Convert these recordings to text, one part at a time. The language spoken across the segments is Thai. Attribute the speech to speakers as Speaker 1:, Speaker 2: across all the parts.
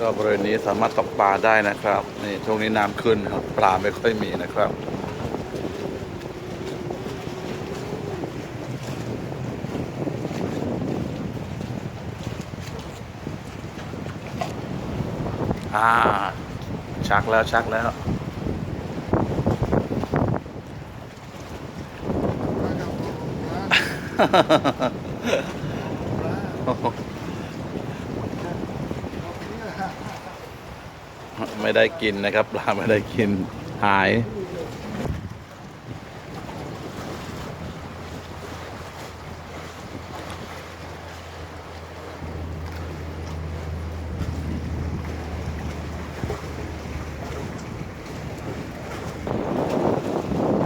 Speaker 1: ก็บริเวณนี้สามารถตกปลาได้นะครับนี่ช่วงนี้น้ำขึ้นครับปลาไม่ค่อยมีนะครับอ่าชักแล้วชักแล้ว ไม่ได้กินนะครับ ปลาไม่ได้กินหาย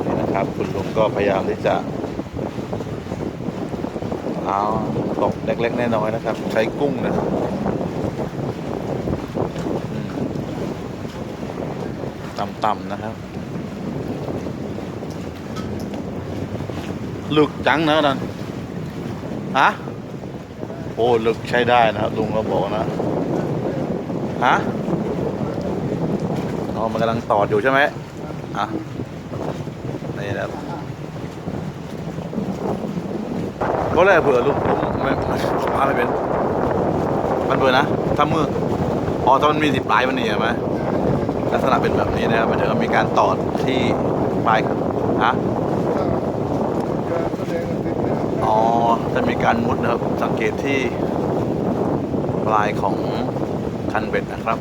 Speaker 1: นี่นะครับ คุณลุงก็พยายามที่จะเอาตกเล็กๆแน้อยนะครับ ใช้กุ้งนะครับอืม ต่ำๆนะครับ ลึกจังนะนั่นฮะโอ้ลึกใช้ได้นะครับลุงก็บอกนะฮะอ๋อมันกำลังตอดอยู่ใช่ไหมอะนี่นะครับก็เลยเผื่อลูกผมไม่ไม่พาไม่เป็นมันเผื่อนะถ้ามืออ๋อถ้ามันมีสิบปลายมันนี่ใช่ไหม ลักษณะเป็นแบบนี้นะครับมันจะมีการตอดที่ปลายฮะอ๋อจะมีการมุดนะครับ สังเกตที่ปลายของคันเบ็ดนะครับ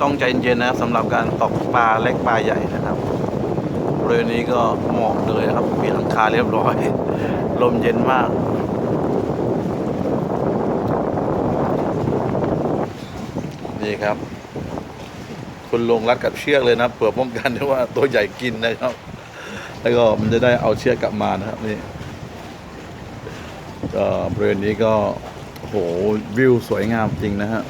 Speaker 1: ต้องใจเย็นนะครับสำหรับการตกปลาเล็กปลาใหญ่นะครับบริเวณนี้ก็เหมาะเลยนะครับมีหลังคาเรียบร้อย ลมเย็นมากนี่ครับ คุณลงรัดกับเชือกเลยนะเผื่อป้องกันที่ว่าตัวใหญ่กินนะครับ แล้วก็มันจะได้เอาเชือกกลับมานะครับนี่บริเวณนี้ก็โหวิวสวยงามจริงนะฮะ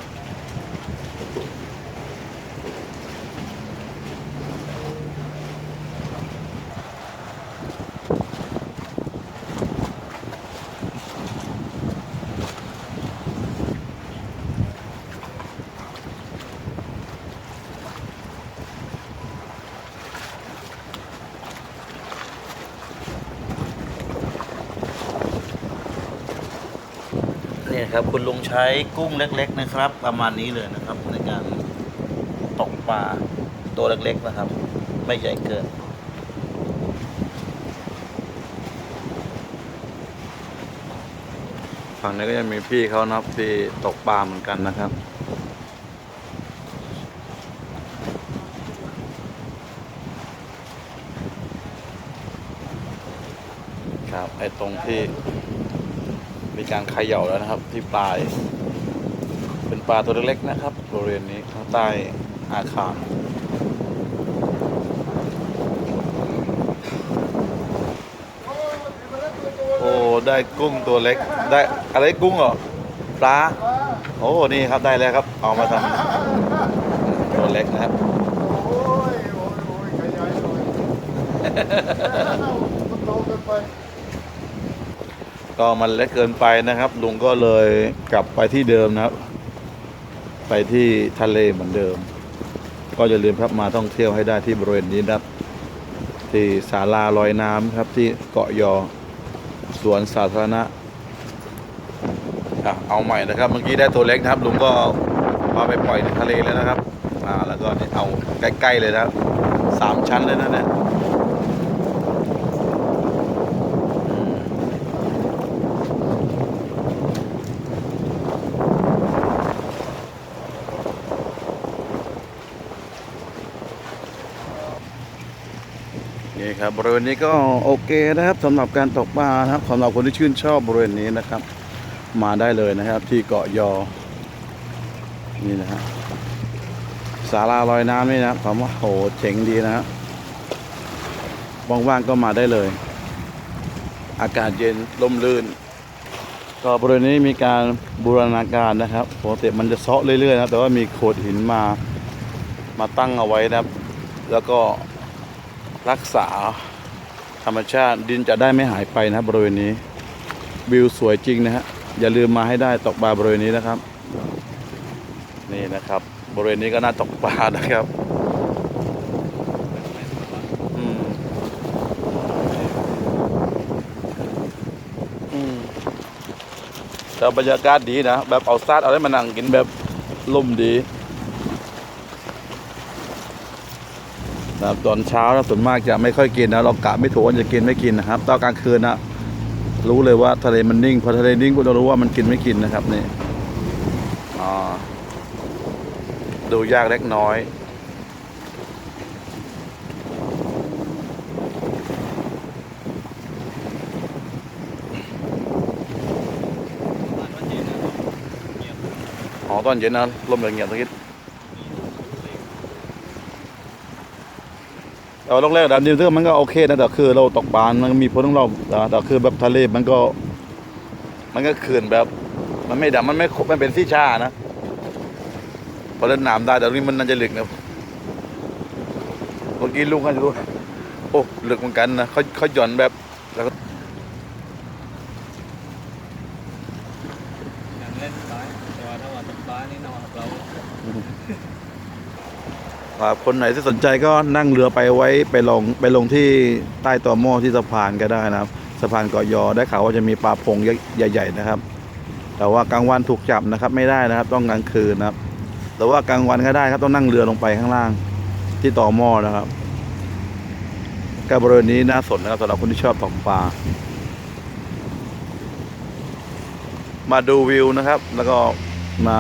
Speaker 1: นี่ ครับคุณลุงใช้กุ้งเล็ก ๆ นะครับ ประมาณนี้เลยนะครับ ในการตกปลาตัวเล็ก ๆ นะครับ ไม่ใหญ่เกินฝั่งนี้ก็ยังมีพี่เขานะครับที่ตกปลาเหมือนกันนะครับครับไอ้ตรงที่ การเขย่าแล้วนะครับ ที่ปลายเป็นปลาตัวเล็กๆนะครับบริเวณนี้ข้างใต้อาคารโอ้ได้กุ้งตัวเล็กได้อะไรกุ้งเหรอปลาโอ้นี่ครับได้แล้วครับ เอามาทำตัวเล็กนะครับ
Speaker 2: โอ้ยโอ้ยโอ้ยขยายหน่อยโตเกินไป
Speaker 1: ก็มันเล็กเกินไปนะครับ ลุงก็เลยกลับไปที่เดิมนะครับ ไปที่ทะเลเหมือนเดิม ก็อย่าลืมครับมาท่องเที่ยวให้ได้ที่บริเวณนี้นะครับ ที่ศาลาลอยน้ำครับที่เกาะยอสวนสาธารณะเอาใหม่นะครับ เมื่อกี้ได้ตัวเล็กนะครับ ลุงก็มาไปปล่อยในทะเลแล้วนะครับ อ่า แล้วก็เอาใกล้ๆเลยนะครับสามชั้นเลยนะเนี่ย นี่ครับบริเวณนี้ก็โอเคนะครับสำหรับการตกปลานะครับสำหรับคนที่ชื่นชอบบริเวณนี้นะครับ มาได้เลยนะครับ ที่เกาะยอ นี่นะฮะศาลาลอยน้ำนี่นะครับผมว่าโหเจ๋งดีนะฮะว่างๆก็มาได้เลย อากาศเย็นลมลื่น ก็บริเวณนี้มีการบูรณาการนะครับปกติมันจะเซาะเรื่อยๆนะแต่ว่ามีโขดหินมามาตั้งเอาไว้นะครับ แล้วก็ รักษาธรรมชาติดินจะได้ไม่หายไปนะครับบริเวณนี้ วิวสวยจริงนะฮะอย่าลืมมาให้ได้ตกปลาบริเวณนี้นะครับ นี่นะครับ บริเวณนี้ก็น่าตกปลานะครับอืมอืมแต่บรรยากาศดีนะแบบเอาซาดเอาได้มานั่งกินแบบลมดี นะครับตอนเช้านะส่วนมากจะไม่ค่อยกินนะเรากะไม่ถูกว่าจะกินไม่กินนะครับตอนกลางคืนนะรู้เลยว่าทะเลมันนิ่งพอทะเลนิ่งก็จะรู้ว่ามันกินไม่กินนะครับนี่อ่าดูยากเล็กน้อยอ๋อตอนเย็นนะลมเงียบๆตะกี้ แต่ว่าโรงแรกดันดิวเตอร์มันก็โอเคนะแต่คือเราตกปลามันมีพ้นของเราแต่คือแบบทะเลมันก็ มันก็ขื่นแบบ มันไม่ดำมันไม่มันเป็นสีชานะพอเล่นน้ำได้แต่ตรงนี้มันน่าจะลึกนะเมื่อกี้ลุงเขาจะรู้โอ้ลึกเหมือนกันนะเขาเขาหย่อนแบบแล้วก็
Speaker 3: เล่นบ้าแต่ว่าถ้าว่าตกบ้านี่นอนกับเรา
Speaker 1: ครับคนไหนที่สนใจก็นั่งเรือไปไว้ไปลงไปลงที่ใต้ต่อหม้อที่สะพานก็ได้นะครับสะพานเกาะยอได้ข่าวว่าจะมีปลาพงใหญ่ๆนะครับ แต่ว่ากลางวันถูกจับนะครับไม่ได้นะครับ ต้องกลางคืนนะครับ แต่ว่ากลางวันก็ได้ครับต้องนั่งเรือลงไปข้างล่างที่ต่อหม้อนะครับก็บริเวณนี้น่าสนนะครับสำหรับคนที่ชอบตกปลามาดูวิวนะครับ แล้วก็มา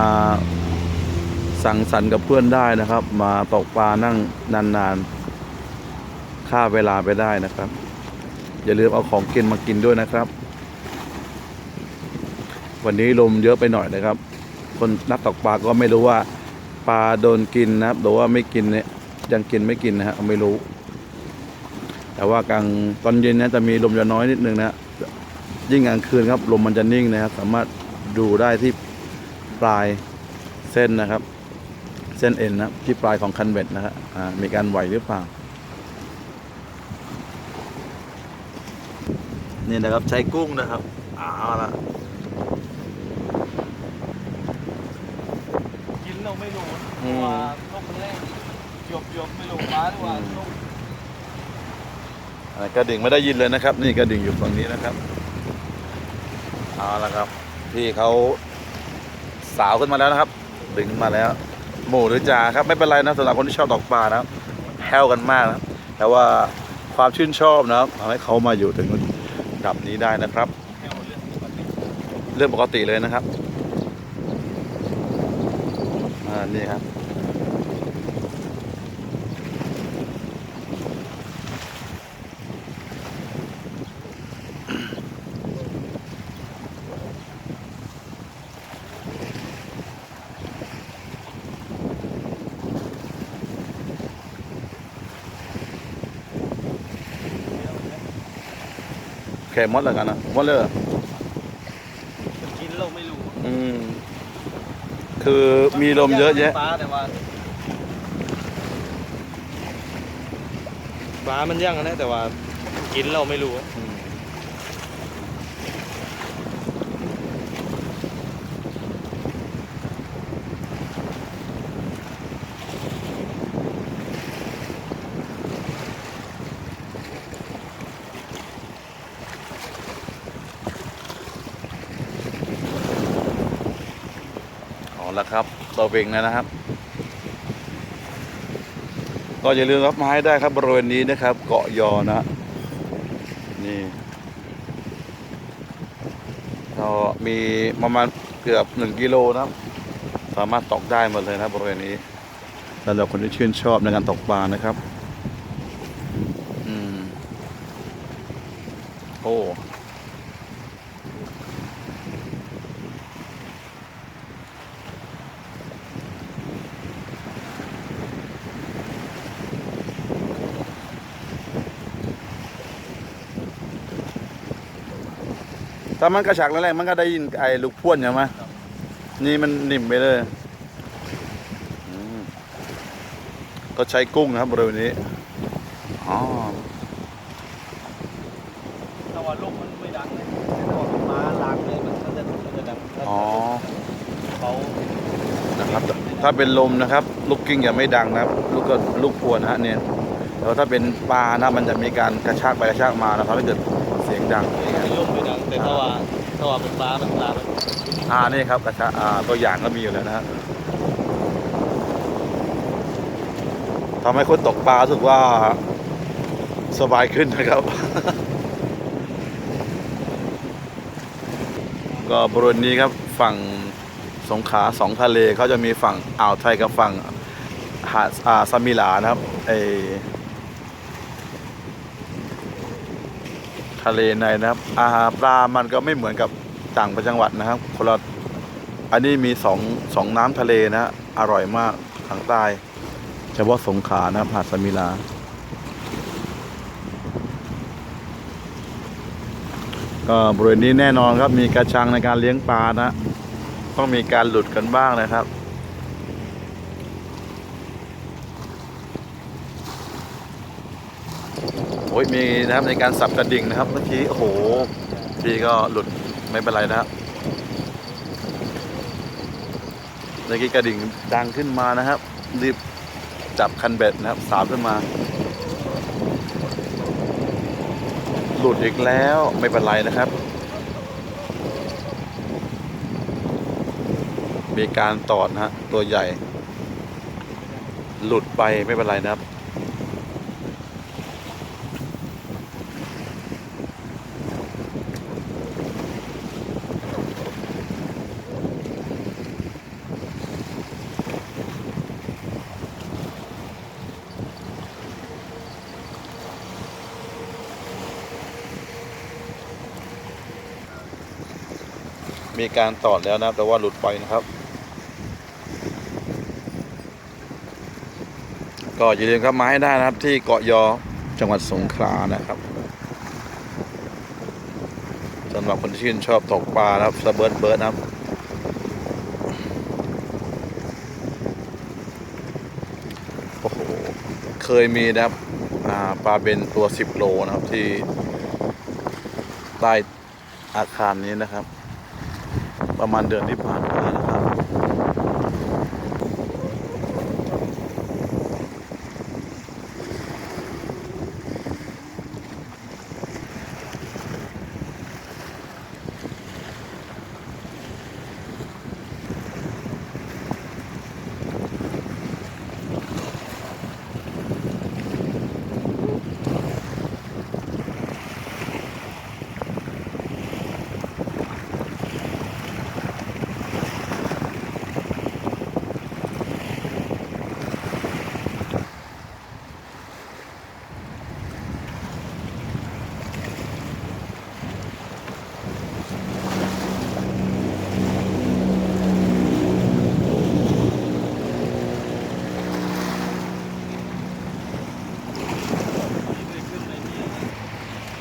Speaker 1: สั่งสรรค์กับเพื่อนได้นะครับ มาตกปลานั่งนานๆฆ่าเวลาไปได้นะครับ อย่าลืมเอาของกินมากินด้วยนะครับ วันนี้ลมเยอะไปหน่อยนะครับ คนนักตกปลาก็ไม่รู้ว่าปลาโดนกินนะครับหรือว่าไม่กินเนี่ยยังกินไม่กินนะฮะไม่รู้ แต่ว่ากลางตอนเย็นนะจะมีลมจะน้อยนิดนึงนะยิ่งกลางคืนครับลมมันจะนิ่งนะครับ สามารถดูได้ที่ปลายเส้นนะครับ ส้นเอ็นนะครับที่ปลายของคันเบ็ดนะฮะอ่ามีการไหวหรือเปล่า นี่นะครับใช้กุ้งนะครับเอาละ
Speaker 3: กินเราไม่รู้เพราะว่าลมมันแรงหยบหยบไม่รู้บ้านหรือว่าลม
Speaker 1: อ่ากระดิ่งไม่ได้ยินเลยนะครับ นี่กระดิ่งอยู่ฝั่งนี้นะครับเอาละครับ พี่เขาสาวขึ้นมาแล้วนะครับ ดึงขึ้นมาแล้ว หมูหรือจ่าครับไม่เป็นไรนะสำหรับคนที่ชอบตกปลานะครับแฮวกันมากนะแต่ว่าความชื่นชอบนะครับทำให้เขามาอยู่ถึงระดับนี้ได้นะครับ
Speaker 3: เรื่องปกติ
Speaker 1: เรื่องปกติเลยนะครับอ่านี่ครับ แค่มดแล้วกันนะมดเลยเหรอ
Speaker 3: กินเราไม่รู้
Speaker 1: อืมคือมีลมเยอะแยะ
Speaker 3: ปลาแต่ว่าปลามันย่างกันนะแต่ว่า กินเราไม่รู้
Speaker 1: เอา ละครับตัวเวงนะครับ ก็อย่าลืมรับไม้ได้ครับบริเวณนี้นะครับ เกาะยอนะ นี่ก็มีประมาณเกือบหนึ่งกิโลนะครับสามารถตกได้หมดเลยนะบบริเวณนี้สำหรับคนที่ชื่นชอบในการตกปลานะครับ อืม โอ้ ถ้ามันกระฉากแรกๆมันก็ได้ยินไอ้ลูกพ่วนใช่ไหมนี่มันนิ่มไปเลยอืมก็ใช้กุ้งนะครับบริเวณนี้อ๋อ
Speaker 3: แต่ว่าลมมันไม่ดังเลยแต่ว่ามาล้างเลยมันก็จะมันจะดัง
Speaker 1: อ๋อ
Speaker 3: เขา
Speaker 1: นะครับ
Speaker 3: ไม่ได้
Speaker 1: ถ้าเป็นลมนะครับ ลูกกิ้งยังไม่ดังนะครับ ลูกก็ลูกพวนนะฮะเนี่ยแล้วถ้าเป็นปลานะมันจะมีการกระชากไปกระชากมานะครับถ้าเกิดเสียงดัง
Speaker 3: ไม่ลงไม่ดัง แต่ถ้าว่าถ้าว่าเป็นปลาเป็นปลามัน
Speaker 1: อ่านี่ครับกระชากอ่าตัวอย่างก็มีอยู่แล้วนะฮะทำให้คนตกปลาสึกว่าสบายขึ้นนะครับ ก็บริเวณนี้ครับฝั่งสงขาสองทะเลเขาจะมีฝั่งอ่าวไทยกับฝั่งหาดอ่าซามิลานะครับไอ ทะเลในนะครับ อาหารปลามันก็ไม่เหมือนกับต่างประจังหวัดนะครับคนละอันนี้มีสองสองน้ำทะเลนะฮะอร่อยมากทางใต้เฉพาะสงขลานะครับหาดซามิลา ก็บริเวณนี้แน่นอนครับมีกระชังในการเลี้ยงปลานะ ต้องมีการหลุดกันบ้างนะครับ โอ้ยมีนะครับในการสับกระดิ่งนะครับเมื่อกี้โอ้โหพี่ก็หลุดไม่เป็นไรนะครับเมื่อกี้กระดิ่งดังขึ้นมานะครับ รีบจับคันเบ็ดนะครับ สาวขึ้นมา หลุดอีกแล้วไม่เป็นไรนะครับ มีการตอดนะฮะตัวใหญ่ หลุดไปไม่เป็นไรนะครับ มีการตอดแล้วนะครับ แต่ว่าหลุดไปนะครับ ก็อย่าลืมครับมาให้ได้นะครับ ที่เกาะยอจังหวัดสงขลานะครับสำหรับคนที่ชื่นชอบตกปลานะครับสเบิร์ดเบิร์ดนะครับโอ้โหเคยมีนะครับปลาเบนตัว 10 โลนะครับที่ใต้อาคารนี้นะครับ ประมาณเดือนที่ผ่าน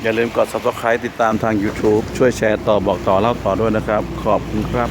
Speaker 1: อย่าลืมกด subscribe ติดตามทาง YouTube ช่วยแชร์ต่อบอกต่อเล่าต่อด้วยนะครับ ขอบคุณครับ